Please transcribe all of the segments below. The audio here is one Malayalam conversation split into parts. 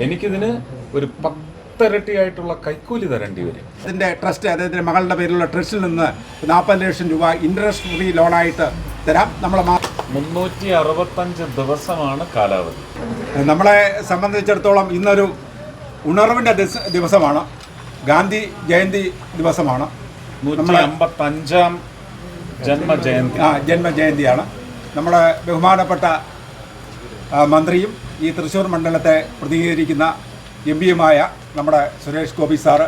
എനിക്കിതിന് ഒരു പത്തിരട്ടിയായിട്ടുള്ള കൈക്കൂലി തരേണ്ടി വരും. അതിന്റെ ട്രസ്റ്റ് അദ്ദേഹത്തിന്റെ മകളുടെ പേരിലുള്ള ട്രസ്റ്റിൽ നിന്ന് നാൽപ്പത് ലക്ഷം രൂപ ഇൻട്രസ്റ്റ് ഫ്രീ ലോണായിട്ട് തരാം. നമ്മളെ മാ- മുന്നൂറ്റി അറുപത്തഞ്ച് ദിവസമാണ് കാലാവധി. നമ്മളെ സംബന്ധിച്ചിടത്തോളം ഇന്നൊരു ഉണർവിന്റെ ദിവസമാണ്. ഗാന്ധി ജയന്തി ദിവസമാണ്. അമ്പത്തഞ്ചാം ജന്മജയന്തി. ആ ജന്മജയന്തിയാണ്. നമ്മുടെ ബഹുമാനപ്പെട്ട മന്ത്രിയും ഈ തൃശ്ശൂർ മണ്ഡലത്തെ പ്രതിനിധീകരിക്കുന്ന എം പിയുമായ നമ്മുടെ സുരേഷ് ഗോപി സാറ്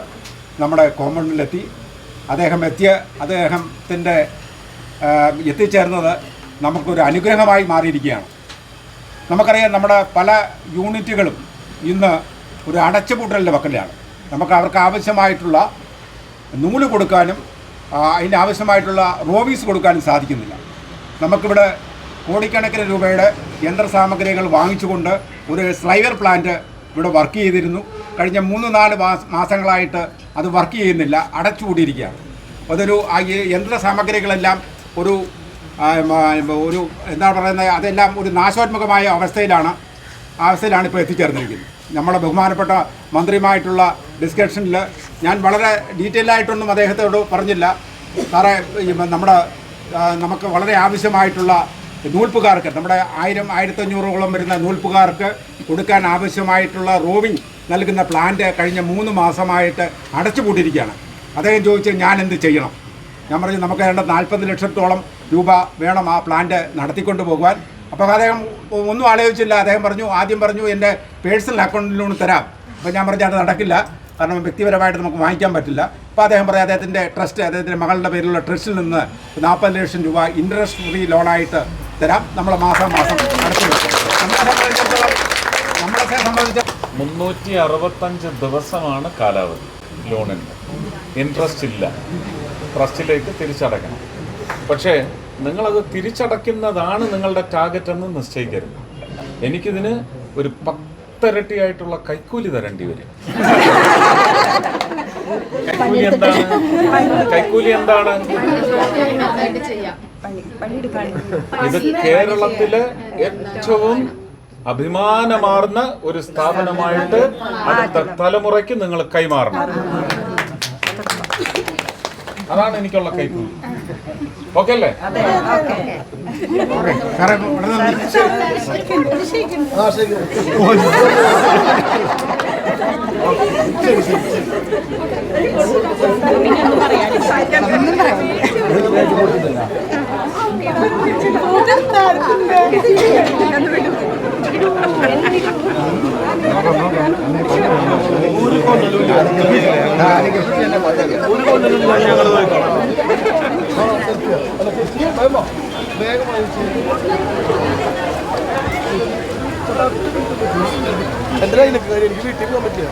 നമ്മുടെ കോമ്പൗണ്ടിലെത്തി. അദ്ദേഹം എത്തിയ അദ്ദേഹത്തിന്റെ എത്തിച്ചേർന്നത് നമുക്കൊരു അനുഗ്രഹമായി മാറിയിരിക്കുകയാണ്. നമുക്കറിയാം നമ്മുടെ പല യൂണിറ്റുകളും ഇന്ന് ഒരു അടച്ചുപൂട്ടലിന്റെ വക്കലാണ് നമുക്ക് അവർക്ക് ആവശ്യമായിട്ടുള്ള നൂൽ കൊടുക്കാനും അതിനാവശ്യമായിട്ടുള്ള അതിന് ആവശ്യമായിട്ടുള്ള റോബീസ് കൊടുക്കാനും സാധിക്കുന്നില്ല. നമുക്കിവിടെ കോടിക്കണക്കിന് രൂപയുടെ യന്ത്രസാമഗ്രികൾ വാങ്ങിച്ചുകൊണ്ട് ഒരു സ്ലൈവർ പ്ലാന്റ് ഇവിടെ വർക്ക് ചെയ്തിരുന്നു. കഴിഞ്ഞ മൂന്ന് നാല് മാസ മാസങ്ങളായിട്ട് അത് വർക്ക് ചെയ്യുന്നില്ല. അടച്ചുകൂടിയിരിക്കുകയാണ് അതൊരു യന്ത്രസാമഗ്രികളെല്ലാം ഒരു ഒരു എന്താ പറയുന്നത് അതെല്ലാം ഒരു നാശോന്മുഖമായ അവസ്ഥയിലാണ് അവസ്ഥയിലാണ് ഇപ്പോൾ എത്തിച്ചേർന്നിരിക്കുന്നത്. നമ്മുടെ ബഹുമാനപ്പെട്ട മന്ത്രിയുമായിട്ടുള്ള ഡിസ്കഷനിൽ ഞാൻ വളരെ ഡീറ്റെയിൽ ആയിട്ടൊന്നും അദ്ദേഹത്തോട് പറഞ്ഞില്ല. സാറേ നമ്മുടെ നമുക്ക് വളരെ ആവശ്യമായിട്ടുള്ള നൂൽപ്പുകാർക്ക് നമ്മുടെ ആയിരം ആയിരത്തഞ്ഞൂറോളം വരുന്ന നൂൽപ്പുകാർക്ക് കൊടുക്കാൻ ആവശ്യമായിട്ടുള്ള റോവിങ് നൽകുന്ന പ്ലാന്റ് കഴിഞ്ഞ മൂന്ന് മാസമായിട്ട് അടച്ചുപൂട്ടിയിരിക്കുകയാണ്. അദ്ദേഹം ചോദിച്ചു ഞാൻ എന്ത് ചെയ്യണം? ഞാൻ പറഞ്ഞു നമുക്ക് വേണ്ട നാൽപ്പത് ലക്ഷത്തോളം രൂപ വേണം ആ പ്ലാന്റ് നടത്തിക്കൊണ്ട് പോകുവാൻ. അപ്പോൾ അദ്ദേഹം ഒന്നും ആലോചിച്ചില്ല. അദ്ദേഹം പറഞ്ഞു ആദ്യം പറഞ്ഞു എന്റെ പേഴ്സണൽ അക്കൗണ്ടിൽ അക്കൗണ്ടിലൂടെ തരാം. അപ്പോൾ ഞാൻ പറഞ്ഞു അത് നടക്കില്ല. കാരണം വ്യക്തിപരമായിട്ട് നമുക്ക് വാങ്ങിക്കാൻ പറ്റില്ല. അപ്പോൾ അദ്ദേഹം പറഞ്ഞു അദ്ദേഹത്തിന്റെ ട്രസ്റ്റ് അദ്ദേഹത്തിന്റെ മകളുടെ പേരിലുള്ള ട്രസ്റ്റിൽ നിന്ന് നാൽപ്പത് ലക്ഷം രൂപ ഇൻട്രസ്റ്റ് ഫ്രീ ലോണായിട്ട് തരാം. നമ്മൾ മാസം മാസം അടച്ചു നമ്മളെ സംബന്ധിച്ചിടത്തോളം നമ്മളെ സംബന്ധിച്ച മുന്നൂറ്റി അറുപത്തഞ്ച് ദിവസമാണ് കാലാവധി ലോണിന്റെ ഇൻട്രസ്റ്റ് ഇല്ല. ട്രസ്റ്റിലേക്ക് തിരിച്ചടയ്ക്കണം പക്ഷേ നിങ്ങളത് തിരിച്ചടയ്ക്കുന്നതാണ് നിങ്ങളുടെ ടാർഗറ്റ് എന്ന് നിശ്ചയിക്കരുത്. എനിക്കിതിന് ഒരു പത്തരട്ടിയായിട്ടുള്ള കൈക്കൂലി തരേണ്ടി വരും. കൈക്കൂലി എന്താണ്? കൈക്കൂലി എന്താണ് ഇത് കേരളത്തിലെ ഏറ്റവും അഭിമാനമാർന്ന ഒരു സ്ഥാപനമായിട്ട് അടുത്ത തലമുറയ്ക്ക് നിങ്ങൾ കൈമാറണം. അതാണ് എനിക്കുള്ള കൈക്കൂലി ഓക്കെ അല്ലേ? ശരി ശരി എന്തിനാ? എനിക്ക് വീട്ടിൽ പോകാൻ പറ്റില്ല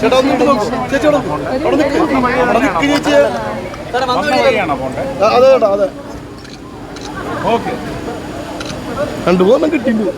ചേട്ടാ ഒന്ന് ഇട്ട് നോക്കും ചേച്ചി അവിടെ. അവിടെ നിൽക്ക്. അവിടെ നിൽക്ക് ചേച്ചി. അതെ ചേട്ടാ അതെ ഓക്കെ രണ്ടു മൂന്നെണ്ണം കിട്ടിയിട്ടുണ്ട്.